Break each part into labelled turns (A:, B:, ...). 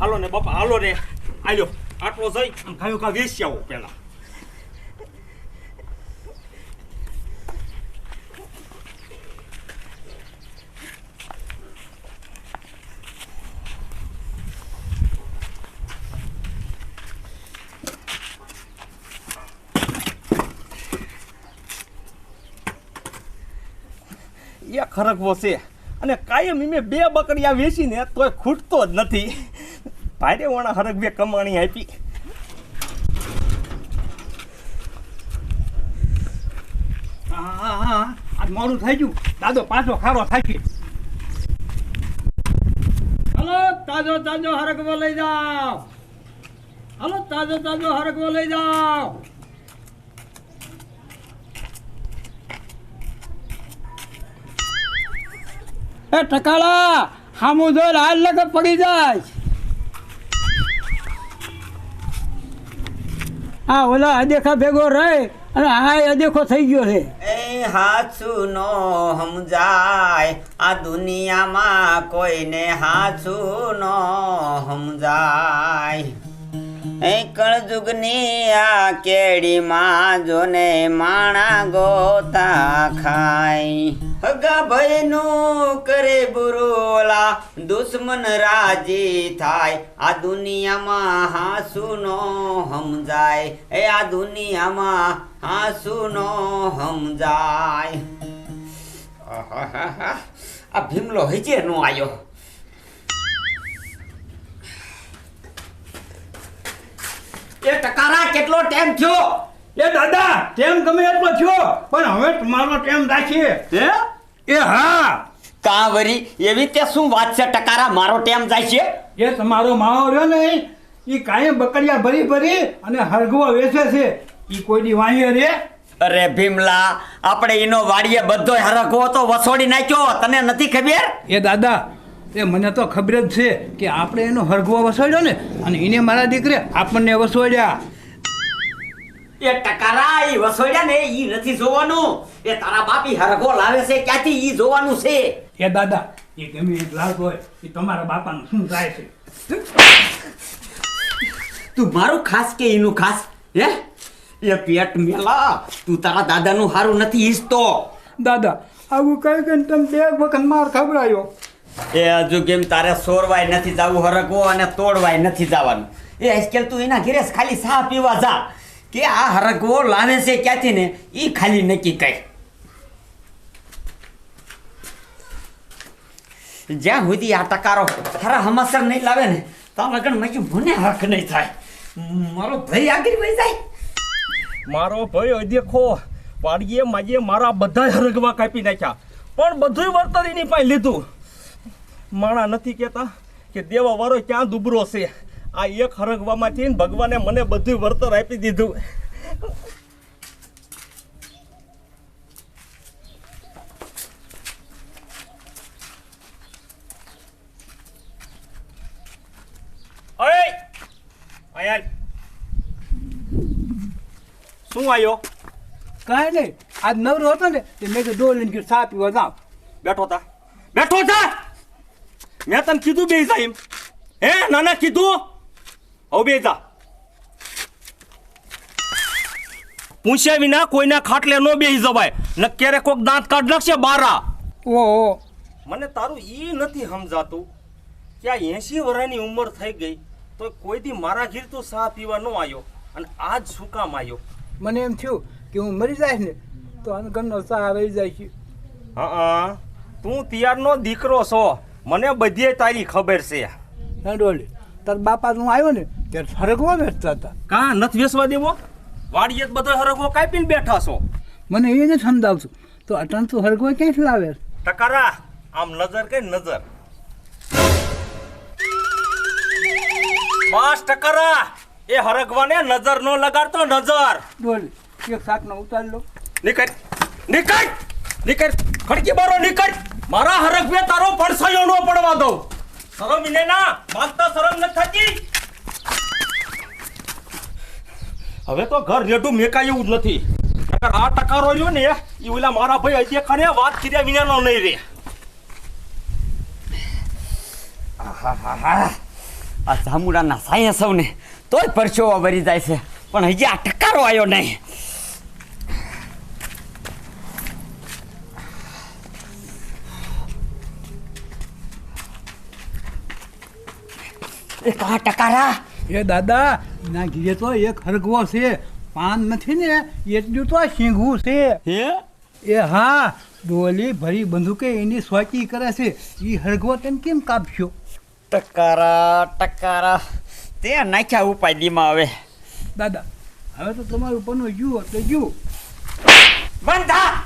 A: હાલો ને બાપા, હાલો ને. આલ્યો, આટલો જઈ ખાયો કા વેસી આવો પેલા એ ખરકવો છે. અને કાયમ મેં બે બકરીયા વેચીને તોય ખૂટતો જ નથી. ભાઈરે વણા હરગવે કમાણી આપી. આજ મોડું થઈ ગયું. દાદો પાછો ખારો થાકી.
B: હલો, તાજો તાજો હરકવો લઈ જાઓ. હલો, તાજો તાજો હરકવો લઈ જાઓ. એ ટકાળા, હામું જોઈ હાલ લગ પડી જાય. હા ઓલા અદેખા ભેગો રહે અને આ અદેખો થઈ ગયો છે.
C: એ હાચું નો સમજાય આ દુનિયામાં કોઈને હાચું નો સમજાય એ કળજુગની આ કેડીમાં જોને માણા ગોતા ખાય. હગા ભાઈનું કરે બુરોલા દુશ્મન રાજી થાય. આ દુનિયામાં હાસુ નો સમજાય એ આ દુનિયામાં હાસુ નો સમજાય આ ભીમલો હજે નો આયો. એ ટકારા કેટલો ટાઈમ થયો?
B: એ દાદા ટેમ ગમે એટલો થયો પણ હવે તમારો ટેમ રાખીએ.
A: હે?
B: એ હા.
C: કા વરી એવી તે શું વાત છે? ટકારા મારો ટેમ જાય છે?
B: એ તમારો માવો રહ્યો ને એ કાંઈ બકડિયા ભરી ભરી અને હરગવો વેચે છે. એ કોઈની વાંહે રે?
C: અરે ભીમલા આપણે એનો વાડીએ બધો હરગવો તો વસોડી નાખ્યો તને નથી ખબર?
B: એ દાદા એ મને તો ખબર જ છે કે આપણે એનો હરગવો વસોડ્યો ને અને એને મારા દીકરે આપણને વસોડ્યા.
C: એ ટકારા એ વસોડ્યા ને ઈ નથી જોવાનું. એ તારા બાપી હરગો લાવે છે ક્યાંથી ઈ જોવાનું છે?
B: એ દાદા એ ગમે એક લાગ હોય એ તમારા બાપાનું શું થાય છે?
C: તું મારું ખાસ કે એનું ખાસ? હે? એ પેટ મેલા તું તારા દાદાનું હારું નથી ઈચ્છતો
B: દાદા આવું કઈ કઈ તમે બે વખત માર ખવડાયો.
C: એ હજુ કેમ તારે સોરવાય નથી જવું હરકવો અને તોડવાય નથી જવાનું. એ આજકાલ તું એના ઘેરે ખાલી સાહ પીવા જા. કે આ હરકવો લાવે છે ક્યાંથી ને? એ ખાલી નક્કી કર. જ્યાં સુધી આ ટકારો ખરા હમાસર નહીં લાવે ને ત્યાં લગન મેં મને હક નહીં થાય. મારો ભાઈ આગળ વહી જાય.
A: મારો ભાઈ દેખો, વાડીએ માજીએ મારા બધા હરગવા કાપી નાખ્યા. પણ બધું વર્તરીની પાસે લીધું. માણા નથી કહેતા કે દેવા વાળો ક્યાં દુબરો છે? આ એક હરગવામાંથી ભગવાને મને બધું વળતર આપી દીધું. શું આવ્યો
B: કાંઈ નહીં. આજ નવરો હતો ને તે મેં ડોલ લઈને ચા પીવા જાવ
A: બેઠો તા. બેઠો તા મેં તને કીધું બે જા એમ. હે નાના કીધું? હવે બે પૂછ્યા વિના કોઈના ખાટલે નો બેસી જવાય. ન ક્યારે કોક દાંત કાઢ નાખશે બારા.
B: ઓહો
A: મને તારું એ નથી સમજાતું કે આ એસી વર્ષની ઉંમર થઈ ગઈ તો કોઈ દી મારા ઘીર તો સાહ પીવા ન આવ્યો અને આજ શું કામ આવ્યો
B: મને એમ થયું કે હું મરી જાય ને તો આનો ઘરનો સાહ રહી જાય છે.
A: હા તું તિયારનો દીકરો છો. મને બધીએ તારી ખબર છે.
B: હે ડોલી તાર બાપા હું આવ્યો ને ત્યારે ફરકવા બેસતા હતા.
A: કા નથી વેસવા દેવો? વાડીએ બધો હરગવો કાપીને બેઠા છો.
B: મને એ જ સમજાવશું. તો અટણ તો હરગવા ક્યાંથી લાવે?
A: ટકારા આમ નજર કે નજર? બસ ટકારા એ હરગવાને નજર નો લગાડતો નજર.
B: બોલ એક શાકનો ઉતારી લો.
A: નીકળ નીકળ નીકળ ખડકી મારો નીકળ. મારા હરગવે તારો પડસાયો નો પડવા દો શરમ ઇને ના માગતા શરમ ન થતી હવે તો ઘર રેડું મેકાય એવું જ નથી. આ ટકારો રહ્યો ને એ ઓલા મારા ભાઈ હજી ખરે વાત કર્યા વિનાનો નહીં રે.
C: આ જામુડાના સાયા સૌને તોય પરસેવો ભરી જાય છે. પણ હજી આ ટકારો આવ્યો નહીં. એક આ ટકારા.
B: એ દાદા ના ઘીરે તો એક હરગવો છે. પાન નથી ને એટલું તો શીંઘવું છે.
C: હે?
B: એ હા ડોલી ભરી બંદૂકે એની સ્વાચી કરે છે. એ હરગવો તેમ કેમ કાપશો?
C: ટકારા ટકારા. તે નાખ્યા ઉપાય દીમાં હવે.
B: દાદા હવે તો તમારું પનું જુઓ તો જુઓ
C: બંધા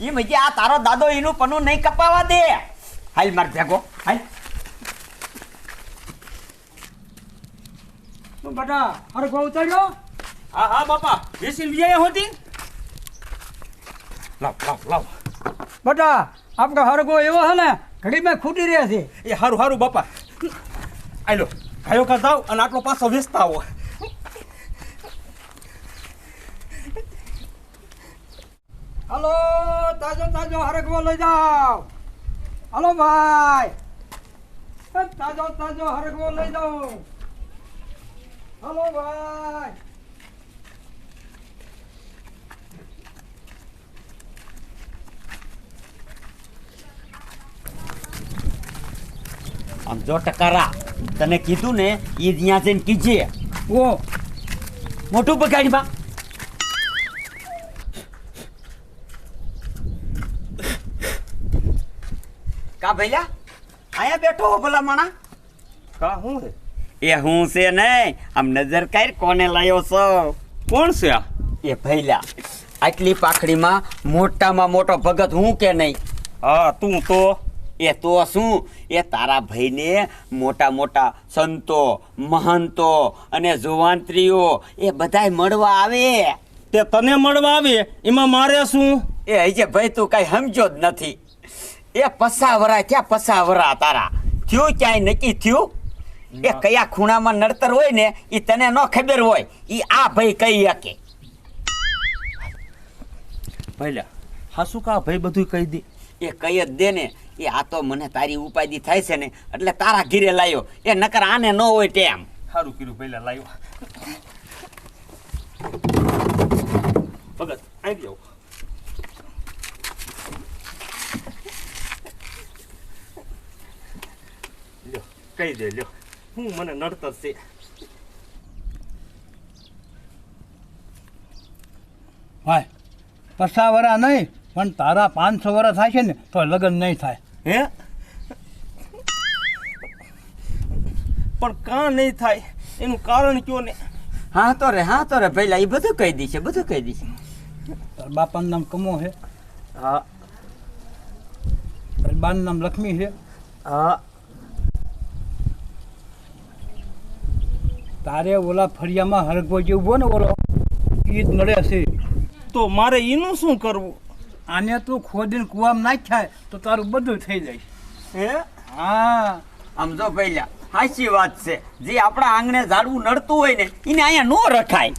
C: એ મજા આ તારો દાદો એનું પનું નહીં કપાવા દે. હાલ માર ભેગો હાલ.
D: બેટા ગો ઉતાર્યો?
A: હા હા બાપા. લઈ આવ્યા હોતી? લાવ લાવ લાવ.
D: બેટા આપણો હરગો એવો છે ને ઘડીમાં ખૂટી રહ્યા છે.
A: એ હારું હારું બાપા. આલો ગાયો કા જાવ અને આટલો પાછો વેચતા આવો.
D: હાલો તાજો તાજો હરગવો લઈ જાવ હલો ભાઈ. તાજો તાજો હરગવો લઈ જાઓ. હાલો ભાઈ
C: આમ જો ટકારા તને કીધું ને એ ત્યાં જઈને કીજે.
B: ઓ.
C: મોટું બગાડી બા. કા ભૈયા? આયા બેઠો હો ભલા માણા.
A: કા હું છે?
C: એ હું છે નહીં? આમ નજર કર કોને લાયો છો?
A: કોણ છે આ?
C: એ ભૈલા આટલી પાખડીમાં મોટામાં મોટો ભગત હું કે નહીં?
A: હા તું તો.
C: એ તો શું? એ તારા ભાઈને મોટા મોટા સંતો મહંતો અને જુવાંત્રીઓ એ બધાય મળવા આવે.
A: તે તને મળવા આવે? એમાં મારે શું?
C: એ હજે ભાઈ તું કઈ સમજો જ નથી. એ પસાવરા ક્યાં પસાવરા તારા? થયું ક્યાંય નક્કી થયું? એ કયા ખૂણામાં નડતર હોય ને એ તને ન ખબર હોય એ આ ભાઈ કહી શકે.
A: ભઈલા હાસુ કા ભાઈ બધું કહી દે?
C: એ કહી જ દે ને એ આ તો મને તારી ઉપાધિ થાય છે ને એટલે તારા ઘીરે લાયો. એ નકર આને ન હોય તેમ.
A: સારું કર્યું પહેલા લાવ્યો ભગત આવી જાઓ લ્યો કહી દે લ્યો. હું મને નડતર છે
B: ભાઈ પસા વરા નહીં પણ તારા પાંચસો વરા થાય છે ને તો લગ્ન નહીં થાય
A: હે પણ કાં નહીં થાય? એનું કારણ કયો ને?
C: હા તો રે હા તો રે પહેલા એ બધું કહી દીશે બધું કહી દીશે
B: તાર બાપાનું નામ કમો છે
A: હા.
B: તાર બાનું નામ લક્ષ્મી છે
A: હા.
B: તારે ઓલા ફળિયામાં હરગવો જેવું હોય ને ઓલો ઈ જ નડે છે.
A: તો મારે એનું શું કરવું?
B: આને તું ખોદીને કૂવામાં નાખ્યા તો તારું બધું થઈ જાય.
A: હે?
B: હા.
C: આમ જો પહેલા સાચી વાત છે. જે આપણા આંગણે ઝાડવું નડતું હોય ને એને અહીંયા નો રખાય.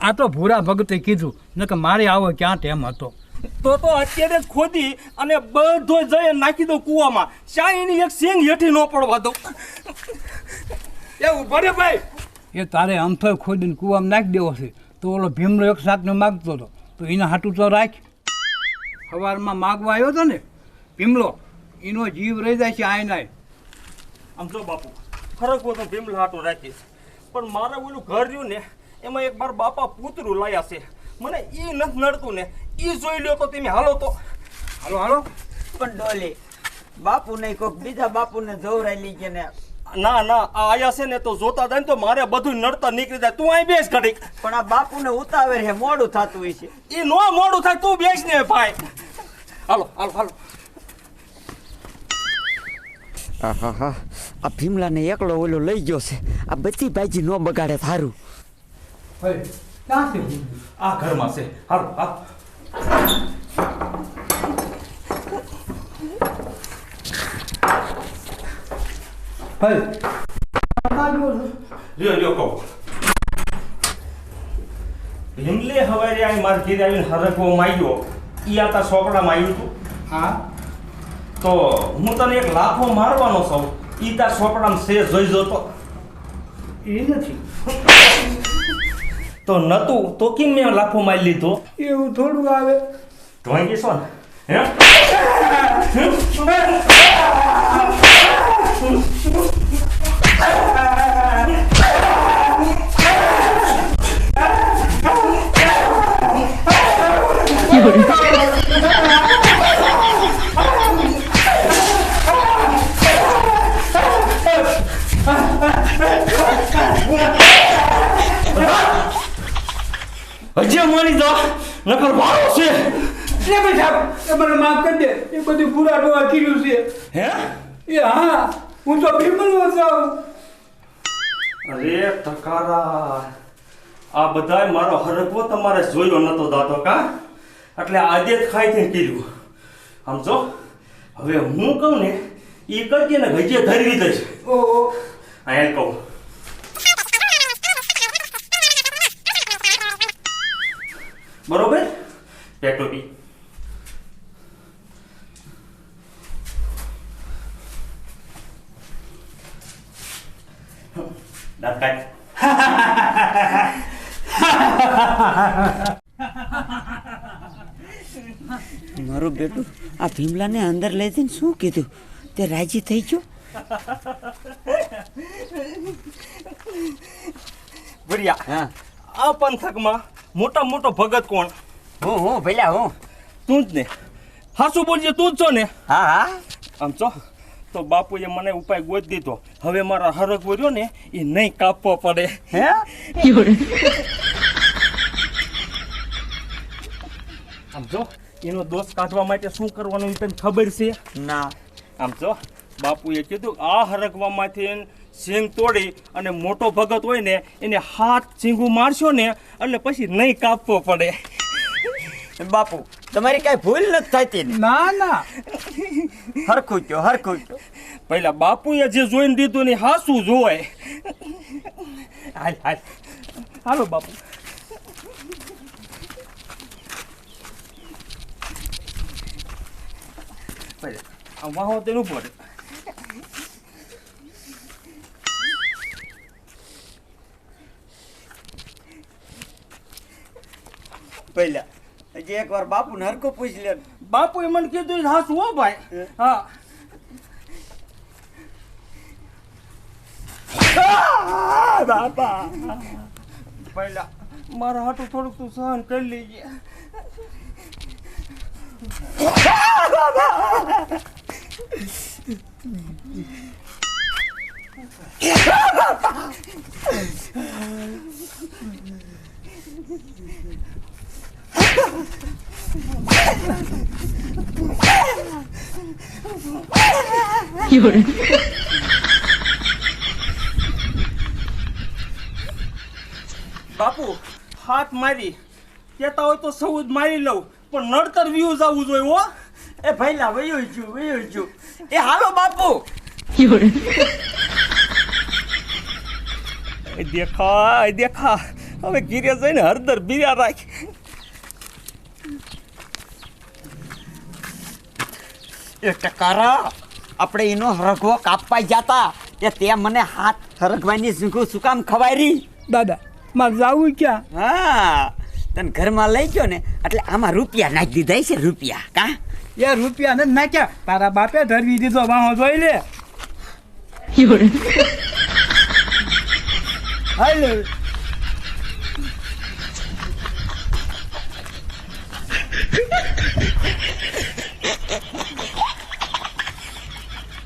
B: આ તો ભૂરા ભગતે કીધું ન કે મારે આવો ક્યાં ટેમ હતો.
A: તો તો અત્યારે જ ખોદી અને બધો જઈ નાખી દો કૂવામાં. શા એની એક સિંગ હેઠી ન પડવા દો એવું ભરે ભાઈ.
B: એ તારે અમથો ખોદીને કૂવામાં નાખી દેવો છે. તો ઓલો ભીમલો એક શાકને માગતો હતો. તો એના હાટું તો રાખ. સવારમાં માગવા આવ્યો હતો ને, ભીમલો, એનો જીવ રહી જાય છે આયનાય.
A: આમ જો બાપુ ફરક તો ભીમલો હાટું રાખીશ પણ મારે ઓલું ઘર રહ્યું ને, એમાં એક બાર બાપા પૂતરું લાયા છે. મને એ નથી નડતું ને એ જોઈ લ્યો તો તમે. હાલો તો.
B: હાલો હાલો.
C: પણ ડોલી બાપુ નહીં કોઈક બીજા બાપુને જોવરાઈ લઈ ગયા ને.
A: ના ના આ આયા છે ને તો જોતા જાય ને તો મારે બધું નડતા નીકળી જાય. તું અહીં બેસ ઘડીક.
C: પણ આ બાપુને ઉતાવે છે મોડું થતું હોય છે.
A: એ નો મોડું થાય તું બેસ ને ભાઈ. હાલો હાલો હાલો.
C: આહાહા આ ભીમલાને એકલો ઓલો લઈ ગયો છે. આ બધી ભાજી નો બગાડે સારું
B: ક્યાં છે
A: આ ઘરમાં છે. હાલો હાલો લ્યો લ્યો કહો. હિમલે હવારે આ માર ઘેર આવીને હરકવો માગ્યો ઈ આતા સોકડામાં આવ્યું હતું
B: હા.
A: તો હું તને એક લાફો મારવાનો છું. ઈ તાર સોપડામાં શે જોઈ જોતો
B: એ નથી.
A: તો નતું તો કેમ મેં લાફો મારી લીધો?
B: એવું થોડું આવે.
A: ઢોંગી ગઈશો ને. હે?
B: સાહેબ એ મને માફ કરી દે. એ બધું પૂરા ડોવા કર્યું છે.
A: હે?
B: એ હા હું તો બિલકુલ વસાવ.
A: અરે તકારા આ બધાય મારો હરકવો તમારે જોયો નતો દાતો કા? એટલે આજે જ ખાઈ થઈ કીધું સમજો હવે હું કહું ને એ કરજે ને ગજે ધરવી દઈશ.
B: ઓહો.
A: અહીંયા કહું. બરોબર? પેટોપી દાંત
C: મારો બેટું આ ભીમલાને અંદર લઈ જઈને શું કીધું? તે રાજી થઈ ગયો?
A: ભર્યા.
C: હા.
A: આ પંથકમાં મોટા મોટો ભગત કોણ?
C: હું હું ભલ્યા હું.
A: તું જ ને. હાસુ બોલજે તું જ છો ને?
C: હા હા.
A: આમ છો? તો બાપુએ મને ઉપાય ગોત દીધો. હવે મારા હરક રહ્યો ને એ નહીં કાપવો પડે.
C: હે?
A: આમ જો એનો દોષ કાઢવા માટે શું કરવાનું તને ખબર છે?
C: ના.
A: આમ જો બાપુએ કીધું આ હરકવામાંથી સિંગ તોડી અને મોટો ભગત હોય ને એને હાથ સિંગું મારશો ને એટલે પછી નહીં કાપવો પડે.
C: બાપુ તમારી કઈ ભૂલ નથી થતી ને?
B: ના ના.
C: હરખું કયો હરખું કયો
A: પહેલા બાપુએ જે જોઈને દીધું ને હાસું જોવાય. હાલ હાલ. હાલો બાપુ. વાહો તેનું પડે
C: પહેલા, હજી એક વાર બાપુ ને હરખું પૂછ લે
A: બાપુએ મને કીધું હો ભાઈ. હા? બાપા. પહેલા મારા હાટું થોડુંક તું સહન કરી લેજે. બાપુ, હાથ મારી. કહેતા હોય તો સૌ જ મારી લઉં, પણ નડતર વ્યૂઝ આવવું જોઈએ હો.
C: એ ભાઈલા, વયો છું વયો છું એ હાલો બાપુ.
A: દેખા દેખા. હવે ગીરે જઈને હરદર બીર્યા રાખ.
C: ટકારા. આપણે એનો હરગવો કાપવા જતા એ તે મને હાથ હરગવાની શું શું કામ ખવાયરી
B: દાદા મારે જાવું ક્યાં?
C: હા તને ઘરમાં લઈ ગયો ને એટલે આમાં રૂપિયા નાખી દીધા છે રૂપિયા. કા?
B: એ રૂપિયા નથી નાખ્યા. તારા બાપે ધરવી દીધો વાહો જોઈ લે.
C: હાલો.